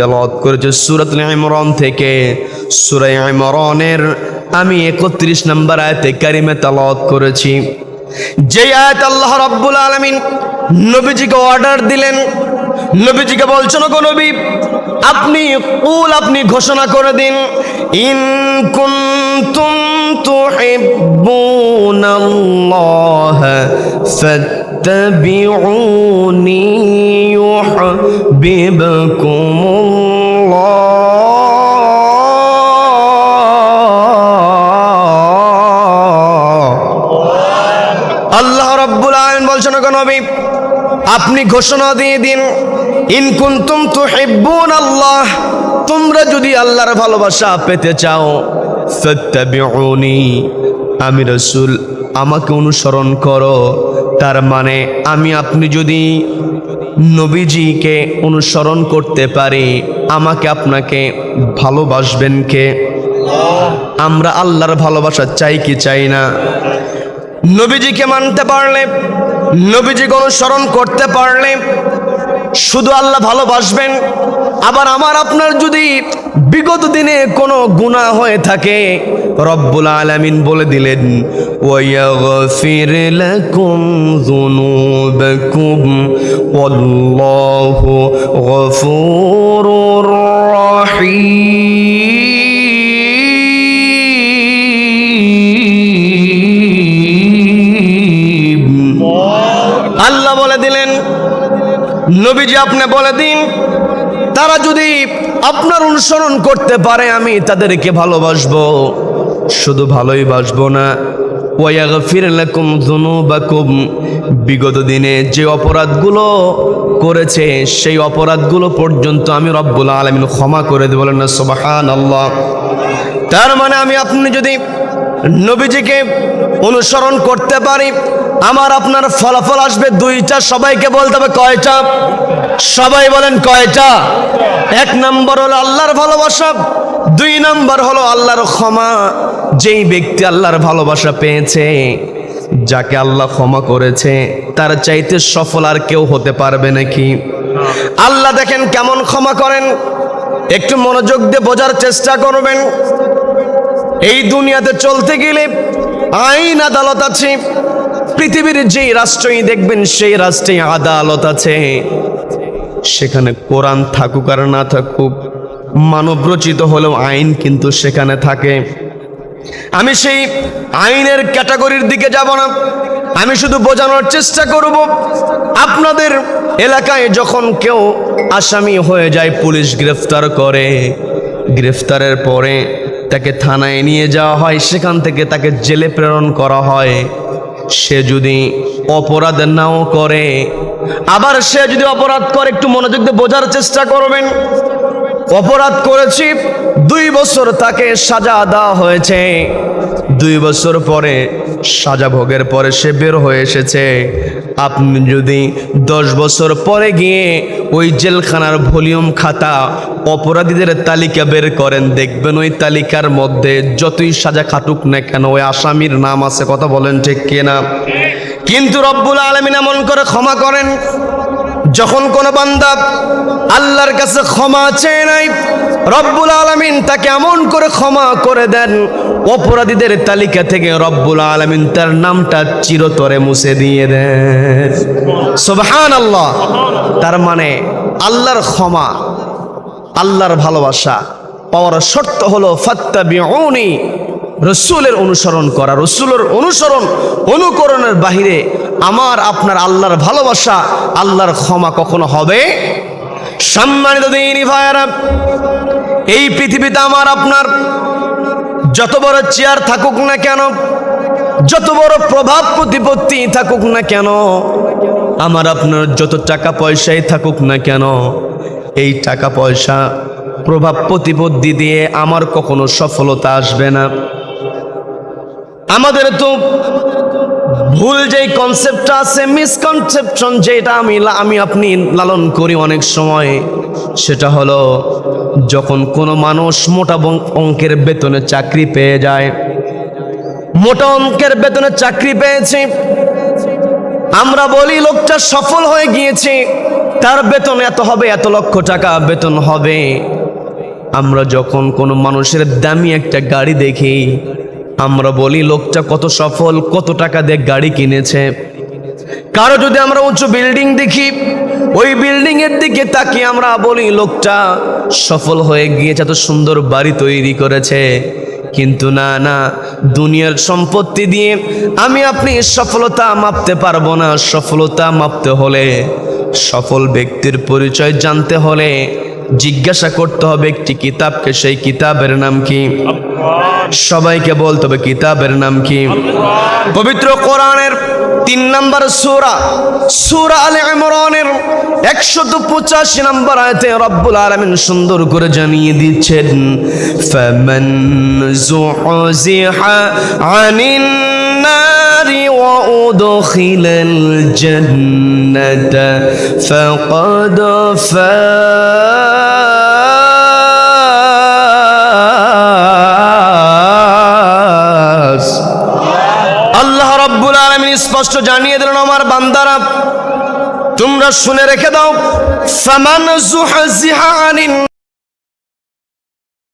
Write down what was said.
তেলাওয়াত করেছে সুরাত ইমরান থেকে। সূরা ইমরানের আমি একত্রিশ নম্বর আয়াতে কারিমে তেলাওয়াত করেছি। যে আয়াত আল্লাহ রাব্বুল আলামিন নবীজিকে অর্ডার দিলেন, নবীজিকে বলছেন গো নবী, আপনি কুল আপনি ঘোষণা করে দিন, ইন কুনতুম তুহিব্বুনাল্লাহ ফাত্তাবিউনি ইউহিব্বুকুমুল্লাহ রাব্বুল আলামিন বলছেন নবী, আপনি ঘোষণা দিয়ে দিন, ইন কুনতুম তুহিব্বুন আল্লাহ, তোমরা যদি আল্লাহর ভালোবাসা পেতে চাও ফাত্তাবিউনি আমি রসুল, আমাকে অনুসরণ করো, তার মানে আমি আপনি যদি নবীজিকে অনুসরণ করতে পারি, আমাকে আপনাকে ভালোবাসবেন কে? আমরা আল্লাহর ভালোবাসা চাই কি চাই না? নবীজিকে মানতে পারলে, নবীজিকে অনুসরণ করতে পারলে, শুধু আল্লাহ ভালোবাসবেন। আবার আমার আপনার যদি বিগত দিনে কোনো গুনাহ হয়ে থাকে, রব্বুল আলামিন বলে দিলেন ওয়াগফির নবীজি আপনি বলে দিন, তারা যদি আপনার অনুসরণ করতে পারে, আমি তাদেরকে ভালোবাসবো। শুধু ভালোই বাসবো না। বিগত দিনে যে অপরাধগুলো করেছে, সেই অপরাধগুলো পর্যন্ত আমি রব্বুল আলামিন ক্ষমা করে দেব। না, সুবহানাল্লাহ। তার মানে আমি আপনি যদি নবীজিকে অনুসরণ করতে পারি আমার আপনার ফলাফল আসবে দুইটা, সবাইকে বলতে হবে কয়টা? সবাই বলেন কয়টা? এক নম্বর হলো আল্লাহর ভালোবাসা, দুই নম্বর হলো আল্লাহর ক্ষমা। যেই ব্যক্তি আল্লাহর ভালোবাসা পেয়েছে, যাকে আল্লাহ ক্ষমা করেছে, তার চাইতে সফল আর কেউ হতে পারবে নাকি? আল্লাহ দেখেন কেমন ক্ষমা করেন। একটু মনোযোগ দিয়ে বোঝার চেষ্টা করবেন। এই দুনিয়াতে চলতে গেলে আইন আদালত আছে পৃথিবীর যেই রাষ্ট্রই দেখবেন, সেই রাষ্ট্রে আদালত আছে। সেখানে কোরআন থাকুক আর না থাকুক, মানব রচিত হলেও আইন কিন্তু সেখানে থাকে। আমি সেই আইনের ক্যাটাগরির দিকে যাব না। আমি শুধু বোঝানোর চেষ্টা করব, আপনাদের এলাকায় যখন কেউ আসামি হয়ে যায়, পুলিশ গ্রেফতার করে। গ্রেফতারের পরে তাকে থানায় নিয়ে যাওয়া হয়, সেখান থেকে তাকে জেলে প্রেরণ করা হয়। সে যদি অপরাধ নাও করে, আবার সে যদি অপরাধ করে, একটু মনোযোগ দিয়ে বোঝার চেষ্টা করবেন। অপরাধ করেছি দুই বছর তাকে সাজা দেওয়া হয়েছে। দুই বছর পরে সাজা ভোগের পরে সে বের হয়ে এসেছে। আপনি যদি দশ বছর পরে গিয়ে ওই জেলখানার ভলিউম খাতা অপরাধীদের তালিকা বের করেন, দেখবেন ওই তালিকার মধ্যে যতই সাজা খাটুক না কেন, ওই আসামির নাম আছে, কথা বলেন ঠিক কিনা? কিন্তু রব্বুল আলমিন এমন করে ক্ষমা করেন যখন কোন বান্দা আল্লাহর কাছে ক্ষমা চেয়ে নাই, রব্বুল আলমিন তাকে এমন করে ক্ষমা করে দেন, অপরাধীদের তালিকা থেকে রব্বুল আলমিন তার নামটা চিরতরে মুছে দিয়ে দেন। সুবহান আল্লাহ তার মানে আল্লাহর ক্ষমা, আল্লাহর ভালোবাসা পাওয়ার শর্ত হলো ফাত্তাবিউনি, রসুলের অনুসরণ করা, রসুলের অনুসরণ, অনুকরণের বাহিরে আমার আপনার আল্লাহর ভালোবাসা, আল্লাহর ক্ষমা কখনো হবে? সম্মানিত দিনী ভাইয়ারা, এই পৃথিবীতে আমার আপনার যত বড় চেয়ার থাকুক না কেন, যত বড় প্রভাব প্রতিপত্তি থাকুক না কেন, আমার আপনার যত টাকা পয়সাই থাকুক না কেন, এই টাকা পয়সা প্রভাব প্রতিপত্তি দিয়ে আমার কখনো সফলতা আসবে না। আমাদের তো ভুল যেই কনসেপ্টটা আছে মিসকনসেপশন যেটা আমি আমি আপনি লালন করি অনেক সময়, সেটা হলো যখন কোনো মানুষ মোটা অঙ্কের বেতনে চাকরি পেয়ে যায়। মোটা অঙ্কের বেতনে চাকরি পেয়েছে। আমরা বলি লোকটা সফল হয়ে গিয়েছে, তার বেতন এত হবে, এত লক্ষ টাকা বেতন হবে। আমরা যখন কোনো মানুষের দামি একটা গাড়ি দেখি আমরা বলি, লোকটা কত সফল, কত টাকা দিয়ে গাড়ি কিনেছে? কারও যদি আমরা উঁচু বিল্ডিং দেখি, ওই বিল্ডিং এর দিকে তাকিয়ে আমরা বলি, লোকটা সফল হয়ে গিয়েছে, এত সুন্দর বাড়ি তৈরি করেছে। কিন্তু না না, দুনিয়ার সম্পত্তি দিয়ে আমি আপনি সফলতা মাপতে পারব না। সফলতা মাপতে হলে, সফল ব্যক্তির পরিচয় জানতে হলে জিজ্ঞাসা করতে হবে একটি কিতাবকে, সেই কিতাবের নাম কি? সবাইকে বলতে হবে কিতাবের নাম কি? পবিত্র কোরআনের তিন নম্বর সূরা সূরা আলে ইমরানের একশত পঁচাশি নম্বর আয়তে রব্বুল আলামিন সুন্দর করে জানিয়ে দিচ্ছেন, ফামান জুহজিহা আনিন ওয়া উদখিলাল জান্নাতা ফাকাদ ফাজ আল্লাহ রব্বুল আলমিন স্পষ্ট জানিয়ে দিলেন, আমার বান্দারা, তোমরা শুনে রেখে দাও, ফামান জুহজিহা আনিন